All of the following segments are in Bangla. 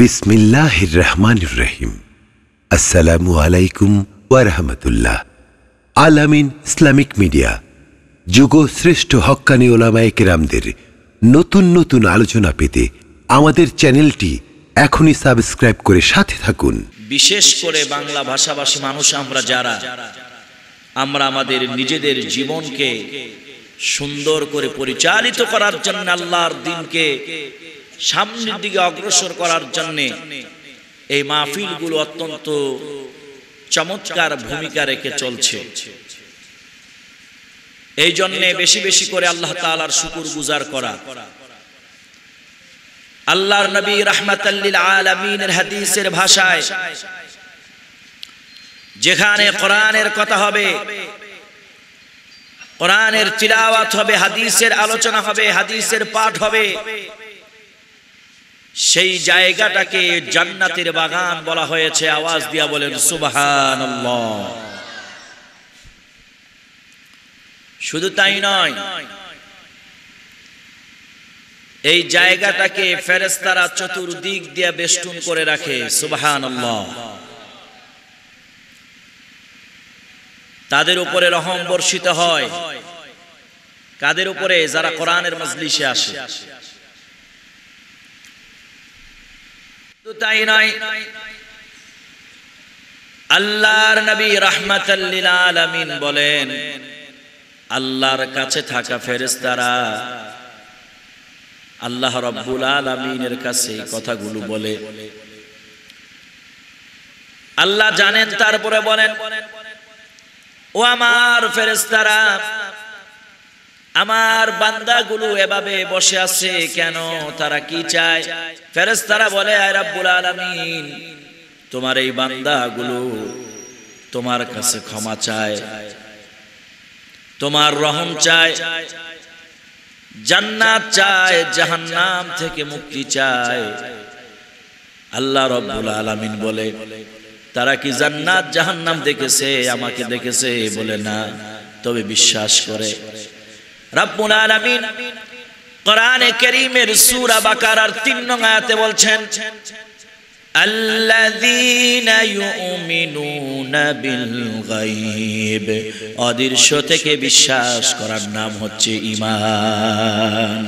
বিসমিল্লাহির রহমানির রহিম আসসালামু আলাইকুম ওয়ারহমতুল্লাহ আলামিন ইসলামিক মিডিয়া, যুগ শ্রেষ্ঠ হক্কানি ওলামায়ে কেরামদের নতুন নতুন আলোচনা পেতে আমাদের চ্যানেলটি এখনই সাবস্ক্রাইব করে সাথে থাকুন। বিশেষ করে বাংলা ভাষাভাষী মানুষ আমরা যারা, আমরা আমাদের নিজেদের জীবনকে সুন্দর করে পরিচালিত করার জন্য আল্লাহর দিনকে সামনের দিকে অগ্রসর করার জন্য এই মাহফিলগুলো অত্যন্ত চমৎকার ভূমিকা রেখে চলছে। এই জন্যে বেশি বেশি করে আল্লাহ তাআলার শুকুর গুজার করা। আল্লাহর নবী রাহমাতাল্লিল আলামিনের হাদিসের ভাষায় যেখানে কোরআনের কথা হবে কোরআনের তিলাওয়াত হবে হাদিসের আলোচনা হবে হাদিসের পাঠ হবে। সেই জায়গাটাকে জান্নাতের বাগান বলা হয়েছে। আওয়াজ দিয়া বলেন, সুবহানাল্লাহ। শুধু তাই নয়, এই জায়গাটাকে ফেরেস্তারা চতুর্দিক দিয়ে বেষ্টন করে রাখে সুবাহান তাদের উপরে রহম বর্ষিত হয়। কাদের উপরে? যারা কোরআনের মজলিসে আসে। তাই নয়, আল্লাহর নবী রাহমাতাল্লিল বলেন, আল্লাহর কাছে থাকা ফেরেস্তারা আল্লাহ রব্বুল কাছে কথাগুলো বলে। আল্লাহ জানেন, তারপরে বলেন, ও আমার ফেরেস্তারা আমার বান্দাগুলো এভাবে বসে আছে কেন? তারা কি চায়? ফেরেস্তারা বলে, আয় রব্বুল আলমিন, তোমার এই বান্দাগুলো তোমার কাছে ক্ষমা চায়, তোমার রহম চায়, জান্নাত চায়, জাহান্নাম থেকে মুক্তি চায়। আল্লাহ রব্বুল আলামিন বলে, তারা কি জান্নাত জাহান্নাম দেখেছে, আমাকে দেখেছে? বলে, না। তবে বিশ্বাস করে রব্বুল আলামিন কোরআনে কারীমের সূরা বাকারার 3 নং আয়াতে বলছেন الذين يؤمنون بالغيب অদৃশ্য থেকে বিশ্বাস করার নাম হচ্ছে ঈমান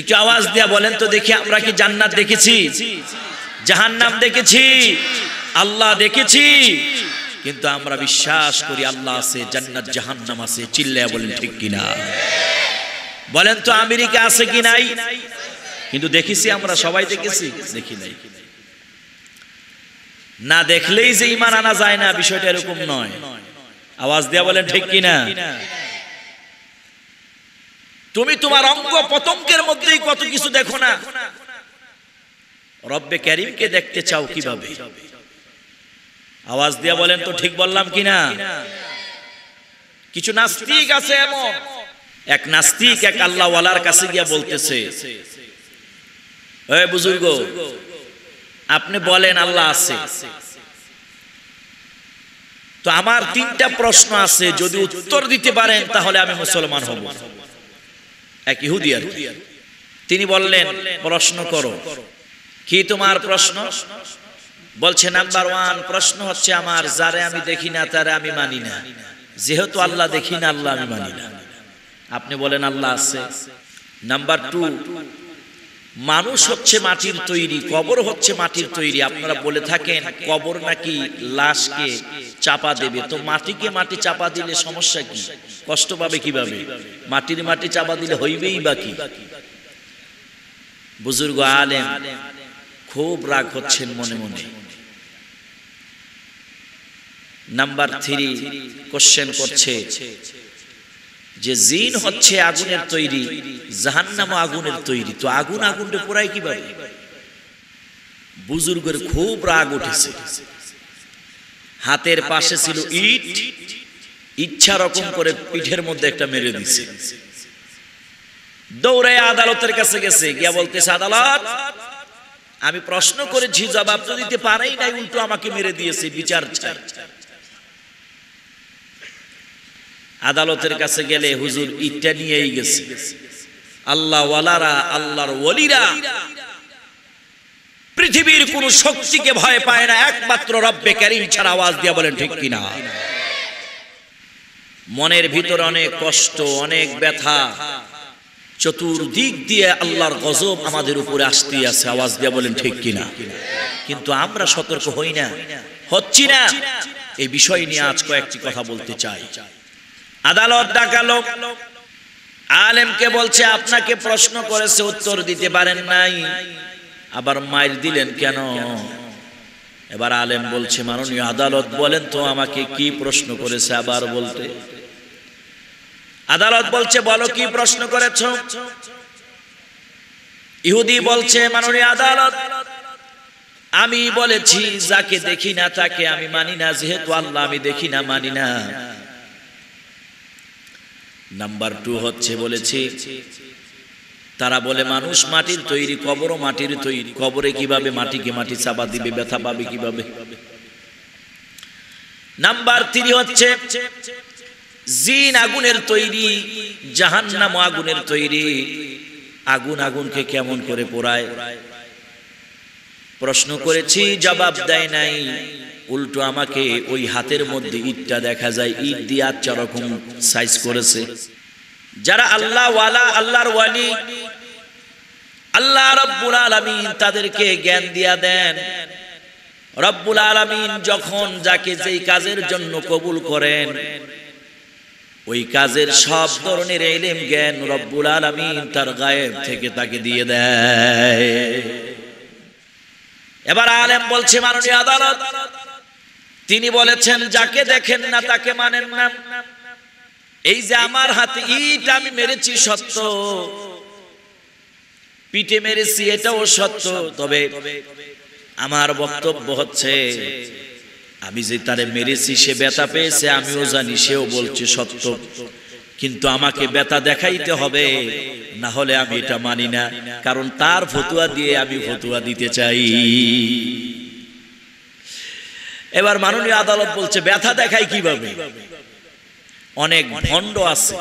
একটু আওয়াজ দিয়া বলেন তো দেখি আমরা কি জান্নাত দেখেছি জাহান্নাম দেখেছি আল্লাহ দেখেছি কিন্তু আমরা বিশ্বাস করি আল্লাহ আছে, জান্নাত, জাহান্নাম আছে। চিল্লায়া বলেন, ঠিক কিনা? বলেন তো, আমেরিকা আছে কি নাই? কিন্তু দেখেছি আমরা, সবাই দেখেছি, দেখি নাই। না দেখলেই যে ইমান আনা যায় না, বিষয়টা এরকম নয়। আওয়াজ দেয়া বলেন, ঠিক কিনা? তুমি তোমার অঙ্গ পতঙ্গের মধ্যেই কত কিছু দেখো না। রব্বে ক্যারিমকে দেখতে চাও কীভাবে? আওয়াজ দিয়া বলেন তো ঠিক বললাম কিনা? কিছু নাস্তিক আছে এমন। এক নাস্তিক এক আল্লাহওয়ালার কাছে গিয়া বলতেছে। বুজুর্গ আপনি বলেন আল্লাহ আছে। তো আমার তিনটা প্রশ্ন আছে যদি উত্তর দিতে পারেন তাহলে আমি মুসলমান হব। এক ইহুদি আর তিনি বললেন প্রশ্ন করো। কি তোমার প্রশ্ন? বলছে নাম্বার ওয়ান প্রশ্ন হচ্ছে আমার, যারে আমি দেখি না, তারে আমি মানি না। যেহেতু আল্লাহ দেখি না, আল্লাহ আমি মানি না। আপনি বলেন, আল্লাহ আছে। নাম্বার টু মানুষ হচ্ছে মাটির তৈরি, কবর হচ্ছে মাটির তৈরি। আপনারা বলে থাকেন, কবর নাকি লাশকে চাপা দেবে? তো মাটিকে মাটি চাপা দিলে সমস্যা কি? কষ্ট পাবে কীভাবে? মাটির মাটি চাপা দিলে হইবেই বাকি বুজুর্গ আলেম, খুব রাগ হচ্ছেন মনে মনে। নাম্বার থ্রি কোশ্চেন করছে, যে জিন হচ্ছে আগুনের তৈরি জাহান্নাম আগুনের তৈরি। তো আগুন আগুনটা পোড়ায় কীভাবে? বুজুর্গের খুব রাগ উঠেছে। হাতের পাশে ছিল ইট, ইচ্ছা রকম করে পিঠের মধ্যে একটা মেরে দিছে। দৌড়ে আদালতের কাছে গেছে, গিয়া বলতেছে, আদালত, আমি প্রশ্ন করেছি, জবাব তো দিতে পারেই নাই, উল্টো আমাকে মেরে দিয়েছে, বিচার চাই। আদালতের কাছে গেলে হুজুর ইটটা নিয়েই গেছে। আল্লাহ ওয়ালারা আল্লাহর ওলিরা পৃথিবীর কোন শক্তিকে ভয় পায় না, একমাত্র রব্বে ক্যারিম ছাড়া আওয়াজ দিয়া বলেন ঠিক কিনা? মনের ভিতর অনেক কষ্ট, অনেক ব্যথা, চতুর্দিক দিয়ে আল্লাহর গজব আমাদের উপরে আসতে আছে, আওয়াজ দিয়ে বলেন ঠিক কিনা? কিন্তু আমরা সতর্ক হই না, হচ্ছি না। এই বিষয় নিয়ে আজ কয়েকটি কথা বলতে চাই। আদালত ডাকালো। আলেমকে বলছে, আপনাকে প্রশ্ন করেছে, উত্তর দিতে পারেন নাই। আবার মাইর দিলেন, কেন? এবার আলেম বলছে, মাননীয় আদালত বলেন তো আমাকে কি প্রশ্ন করেছে আবার বলতে। আদালত বলছে, বলো, কি প্রশ্ন করেছ? ইহুদি বলছে, মাননীয় আদালত, আমি বলেছি, যাকে দেখি না তাকে আমি মানি না, যেহেতু আল্লাহ আমি দেখি না, মানি না। নাম্বার টু হচ্ছে বলেছি, তারা বলে, মানুষ মাটির তৈরি কবরও মাটির তৈরি। কবরে কীভাবে মাটিকে মাটি চাপা দিবে, ব্যথা পাবে কীভাবে? নাম্বার থ্রি হচ্ছে, জিন আগুনের তৈরি, জাহান্নাম আগুনের তৈরি। আগুন আগুনকে কেমন করে পোড়ায়? প্রশ্ন করেছি, জবাব দেয় নাই। উল্টো আমাকে ওই হাতের মধ্যে ইটটা দেখা যায়, ইট দিয়ে আচ্ছা রকম সাইজ করেছে। যারা আল্লাহ ওয়ালা, আল্লাহর ওয়ালি, আল্লাহ রব্বুল আলামিন তাদেরকে জ্ঞান দিয়া দেন। রব্বুল আলামিন যখন যাকে যেই কাজের জন্য কবুল করেন, ওই কাজের সব ধরনের এলেম জ্ঞান রব্বুল আলামিন তার গায়েব থেকে তাকে দিয়ে দেয়। এবার আলেম বলছে, মাননীয় আদালত তিনি বলেছেন, যাকে দেখেন না তাকে মানেন না। এই যে আমার হাতে ইট, আমি মেরেছি সত্য। পিঠে মেরেছি, এটাও সত্য। তবে আমার বক্তব্য হচ্ছে, আমি যে তারে মেরেছি, সে ব্যথা পেয়েছে, আমিও জানি, সেও বলছে সত্য। কিন্তু আমাকে ব্যথা দেখাইতে হবে, না হলে আমি এটা মানি না। কারণ তার ফতুয়া দিয়ে আমি ফতুয়া দিতে চাই। এবার মাননীয় আদালত বলছে, ব্যথা দেখায় কীভাবে? অনেক ভণ্ড আছে।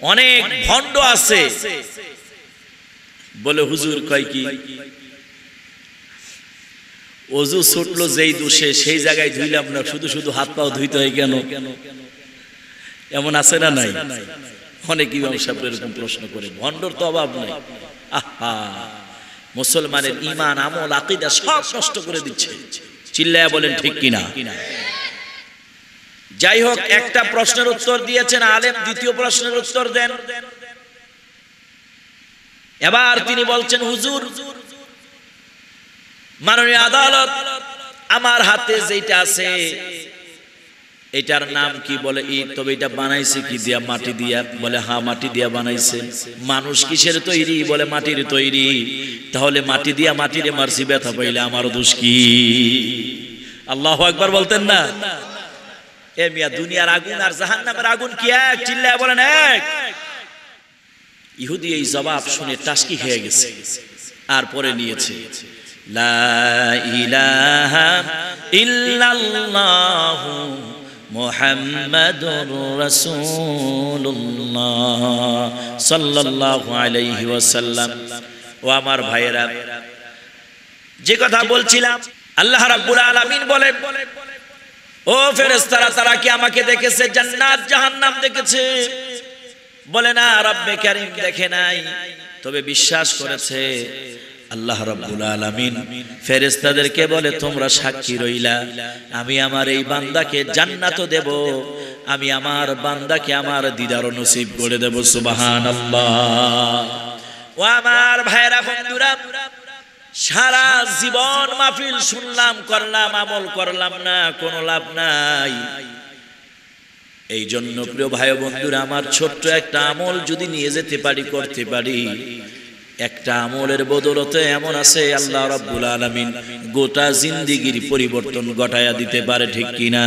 অনেক ভণ্ড আছে। বলে হুজুর কয় কি? অজু ছুটলো, যেই দোষে, সেই জায়গায় ধুইলাম না, শুধু শুধু হাত পাও ধুইতে হয় কেন? এমন আছে না নাই? অনেক ইমাম সাহেব এরকম প্রশ্ন করে ভণ্ডর তো অভাব নাই। আহা! মুসলমানের ইমান আমল, আকিদা সব নষ্ট করে দিচ্ছে। চিল্লায়া বলেন, ঠিক কিনা? যাই হোক, একটা প্রশ্নের উত্তর দিয়েছেন আলেম, দ্বিতীয় প্রশ্নের উত্তর দেন। এবার তিনি বলছেন, হুজুর, মাননীয় আদালত, আমার হাতে যেটা আছে এটার নাম কি বলে? ইট তবে এটা বানাইছে কি দিয়া? মাটি দিয়া? বলে হা মাটি দিয়া বানাইছে। মানুষ কিসের তৈরি? বলে, মাটির তৈরি। তাহলে মাটি দিয়া মাটিরে মারছি, ব্যথা পাইলে আমার দোষ কি? আল্লাহ একবার বলতেন না? এ মিয়া, দুনিয়ার আগুন আর জাহান নামের আগুন কি এক? চিল্লায় বলেন, এক। ইহুদি এই জবাব শুনে টাস্কি খেয়ে গেছে আর পরে নিয়েছে। লা ইলাহা ইল্লাল্লাহু মুহাম্মাদুর রাসূলুল্লাহ সাল্লাল্লাহু আলাইহি ওয়াসাল্লাম। ও আমার ভাইয়েরা, যে কথা বলছিলাম, আল্লাহ রাব্বুল আলামিন বলে, ও ফেরেশতারা, তারা কি আমাকে দেখেছে? জান্নাত, জাহান্নাম দেখেছে? বলে, না, রব্বে কারীম দেখে নাই। তবে বিশ্বাস করেছে আল্লাহ রাব্বুল আলামিন ফেরেশতাদেরকে বলে, তোমরা সাক্ষী রইলা। আমি আমার এই বান্দাকে জান্নাতও দেব। আমি আমার বান্দাকে আমার দিদার নসিব করে দেব। সুবহানাল্লাহ। ও আমার ভাইরা বন্ধুরা, সারা জীবন মাহফিল শুনলাম, করলাম, আমল করলাম না, কোনো লাভ নাই। এই জন্য প্রিয় ভাই বন্ধুরা, আমার ছোট্ট একটা আমল যদি নিয়ে যেতে পারি, করতে পারি। একটা আমলের বদলতে এমন আছে, আল্লাহ রাব্বুল আলামিন গোটা জিন্দিগির পরিবর্তন ঘটায়া দিতে পারে ঠিক কিনা?